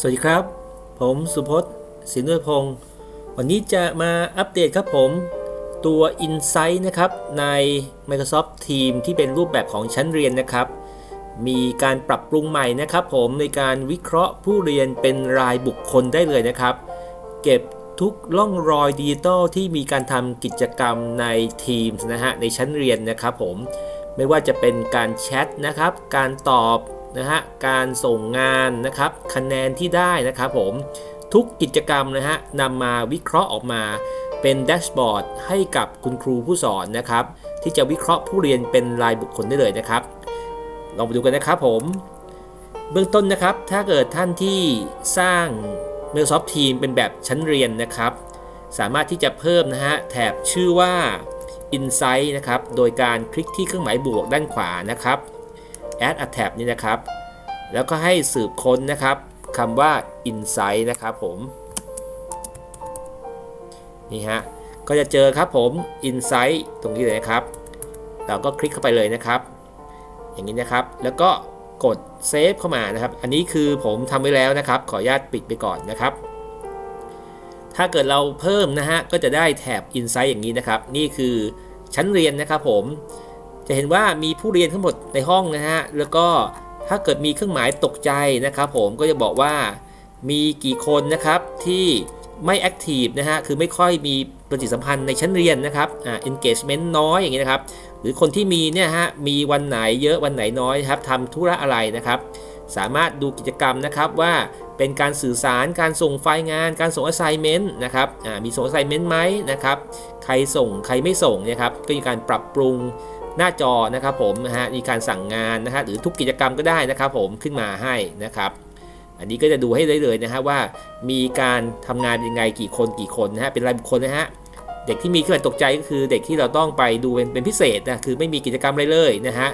สวัสดีครับ ผมสุพจน์สินด้วยพงศ์วันนี้จะมาอัปเดตครับผมตัว Insight นะครับ ใน Microsoft Teams ที่เป็นรูปแบบของชั้นเรียนนะครับ มีการปรับปรุงใหม่นะครับ ผมในการวิเคราะห์ผู้เรียนเป็นรายบุคคลได้เลยนะครับ เก็บทุกล่องรอยดิจิตอลที่มีการทำกิจกรรมใน Teams นะฮะในชั้นเรียนนะครับผมไม่ว่าจะเป็นการแชทนะครับ การตอบ นะฮะการส่งงานนะครับคะแนนที่ได้นะครับผมทุกกิจกรรมนะฮะนำมาวิเคราะห์ออกมาเป็นแดชบอร์ดให้กับคุณครูผู้สอนนะครับ ที่จะวิเคราะห์ผู้เรียนเป็นรายบุคคลได้เลยนะครับ ลองไปดูกันนะครับผม เบื้องต้นนะครับ ถ้าเกิดท่านที่สร้าง Microsoft Teams เป็นแบบชั้นเรียนนะครับ สามารถที่จะเพิ่มนะฮะแถบชื่อว่า Insight นะครับ โดยการคลิกที่เครื่องหมายบวกด้านขวานะครับ Add a tab นี่นะครับ แล้วก็ให้สืบค้นนะครับคำว่า Insight นะครับผมนี่ฮะก็จะเจอครับผม Insight ตรงนี้เลยนะครับ เราก็คลิกเข้าไปเลยนะครับ อย่างนี้นะครับ แล้วก็กดเซฟเข้ามานะครับ อันนี้คือผมทำไว้แล้วนะครับ ขออนุญาตปิดไปก่อนนะครับ ถ้าเกิดเราเพิ่มนะฮะ ก็จะได้แถบ Insight อย่างนี้นะครับ นี่คือชั้นเรียนนะครับผม จะเห็นว่ามีผู้เรียนทั้งหมดในห้องนะฮะ แล้วก็ถ้าเกิดมีเครื่องหมายตกใจนะครับผมก็จะบอกว่ามีกี่คนนะครับที่ไม่แอคทีฟนะฮะ คือไม่ค่อยมีปฏิสัมพันธ์ในชั้นเรียนนะครับ อ่า engagement น้อยอย่างนี้นะครับ หรือคนที่มีเนี่ยฮะ มีวันไหนเยอะวันไหนน้อยครับทำธุระอะไรนะครับ สามารถดูกิจกรรมนะครับว่าเป็นการสื่อสาร การส่งไฟล์งาน การส่ง assignment นะครับ อ่า มีส่ง assignment ไหมนะครับ ใครส่ง ใครไม่ส่งเนี่ยครับ ก็มีการปรับปรุง หน้าจอนะครับผมนะฮะมีการสั่งงานนะฮะหรือทุกกิจกรรมก็ได้นะครับผมขึ้นมาให้นะครับ อันนี้ก็จะดูให้ได้เลยนะฮะว่ามีการทำงานยังไงกี่คนกี่คนนะฮะเป็นรายบุคคลนะฮะเด็กที่มีเครื่องหมาตกใจก็คือเด็กที่เราต้องไปดูเป็นเป็นพิเศษนะคือไม่มีกิจกรรมอะไรเลยนะฮะ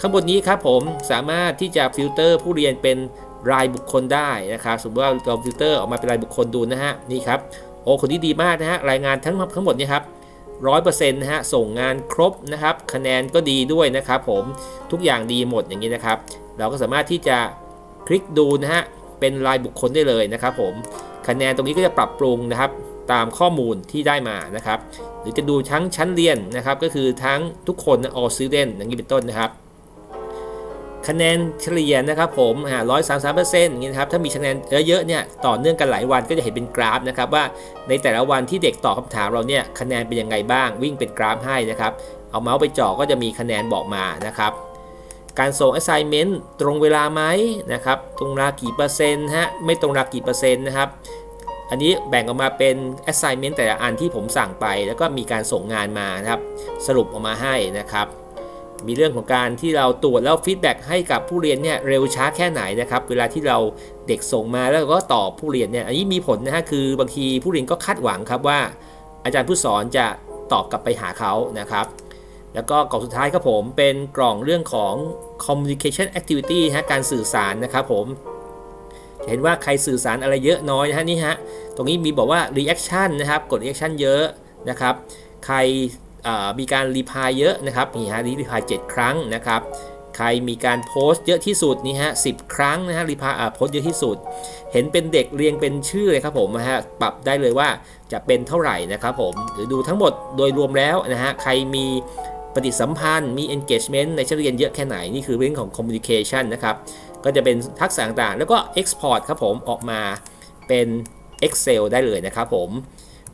ข้างบนนี้ครับผมสามารถที่จะฟิลเตอร์ผู้เรียนเป็นรายบุคคลได้นะครับสมมติว่าเราฟิลเตอร์ออกมาเป็นรายบุคคลดูนะฮะนี่ครับโอ้คนนี้ดีมากนะฮะรายงานทั้งทั้งหมดเนี่ยครับ ร้อยเปอร์เซ็นต์นะฮะส่งงานครบนะครับ คะแนนก็ดีด้วยนะครับผมทุกอย่างดีหมดอย่างนี้นะครับ เราก็สามารถที่จะคลิกดูนะฮะเป็นรายบุคคลได้เลยนะครับผมคะแนนตรงนี้ก็จะปรับปรุงนะครับตามข้อมูลที่ได้มานะครับ หรือจะดูทั้งชั้นเรียนนะครับ ก็คือทั้งทุกคน all student อย่างนี้เป็นต้นนะครับ คะแนนเฉลี่ยนะครับผมร้อยสามสามเปอร์เซ็นต์อย่างนี้นะครับถ้ามีคะแนนเยอะๆเนี่ยต่อเนื่องกันหลายวันก็จะเห็นเป็นกราฟนะครับว่าในแต่ละวันที่เด็กตอบคำถามเราเนี่ยคะแนนเป็นยังไงบ้าง วิ่งเป็นกราฟให้นะครับเอาเมาส์ไปจ่อก็จะมีคะแนนบอกมานะครับการส่ง assignment ตรงเวลาไหมนะครับตรงเวลากี่เปอร์เซ็นต์ฮะไม่ตรงเวลากี่เปอร์เซ็นต์นะครับอันนี้แบ่งออกมาเป็น assignment แต่ละอันที่ผมสั่งไป แล้วก็มีการส่งงานมานะครับสรุปออกมาให้นะครับ มีเรื่องของการที่เราตรวจแล้วฟีดแบ็กให้กับผู้เรียนเนี่ยเร็วช้าแค่ไหนนะครับเวลาที่เราเด็กส่งมาแล้วก็ตอบผู้เรียนเนี่ยอันนี้มีผลนะฮะคือบางทีผู้เรียนก็คาดหวังครับว่า อาจารย์ผู้สอนจะตอบกลับไปหาเขานะครับ แล้วก็กล่องสุดท้ายครับผมเป็นกล่องเรื่องของ communication activity ฮะการสื่อสารนะครับผมเห็นว่าใครสื่อสารอะไรเยอะน้อยนะฮะนี่ฮะตรงนี้มีบอกว่า reaction นะครับกด reaction เยอะนะครับ ใคร มีการรีพายเยอะนะครับนี่ฮะรีพาย7ครั้งนะครับใครมีการโพสต์เยอะที่สุดนี่ฮะสิครั้งนะฮะรีพายโพสต์เยอะที่สุด เห็นเป็นเด็กเรียงเป็นชื่อเลยครับผมนะฮะปรับได้เลยว่าจะเป็นเท่าไหร่นะครับผมหรือดูทั้งหมดโดยรวมแล้วนะฮะใครมีปฏิสัมพันธ์มี engagement ในชั้นเรียนเยอะแค่ไหน นี่คือเรื่องของ communication นะครับ ก็จะเป็นทักษะต่างๆ แล้วก็ export ครับผมออกมาเป็น Excel ได้เลยนะครับผม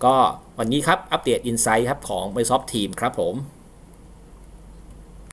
ก็ วันนี้ครับ อัปเดต i n s i ซต์ครับของ Microsoft Team ครับผม